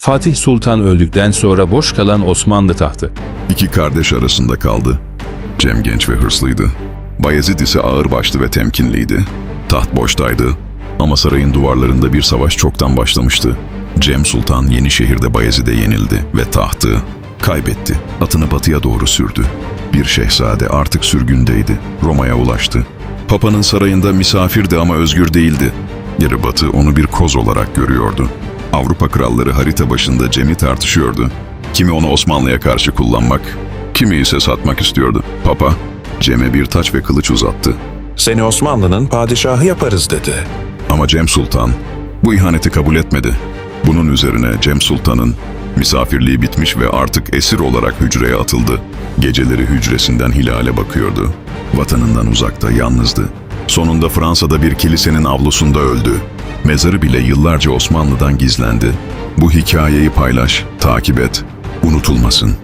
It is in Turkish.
Fatih Sultan öldükten sonra boş kalan Osmanlı tahtı. İki kardeş arasında kaldı. Cem genç ve hırslıydı. Bayezid ise ağırbaşlı ve temkinliydi. Taht boştaydı ama sarayın duvarlarında bir savaş çoktan başlamıştı. Cem Sultan Yenişehir'de Bayezid'e yenildi ve tahtı kaybetti. Atını batıya doğru sürdü. Bir şehzade artık sürgündeydi. Roma'ya ulaştı. Papa'nın sarayında misafirdi ama özgür değildi. Yarı batı onu bir koz olarak görüyordu. Avrupa kralları harita başında Cem'i tartışıyordu. Kimi onu Osmanlı'ya karşı kullanmak, kimi ise satmak istiyordu. Papa, Cem'e bir taç ve kılıç uzattı. Seni Osmanlı'nın padişahı yaparız dedi. Ama Cem Sultan bu ihaneti kabul etmedi. Bunun üzerine Cem Sultan'ın misafirliği bitmiş ve artık esir olarak hücreye atıldı. Geceleri hücresinden hilale bakıyordu. Vatanından uzakta yalnızdı. Sonunda Fransa'da bir kilisenin avlusunda öldü. Mezarı bile yıllarca Osmanlı'dan gizlendi. Bu hikayeyi paylaş, takip et, unutulmasın.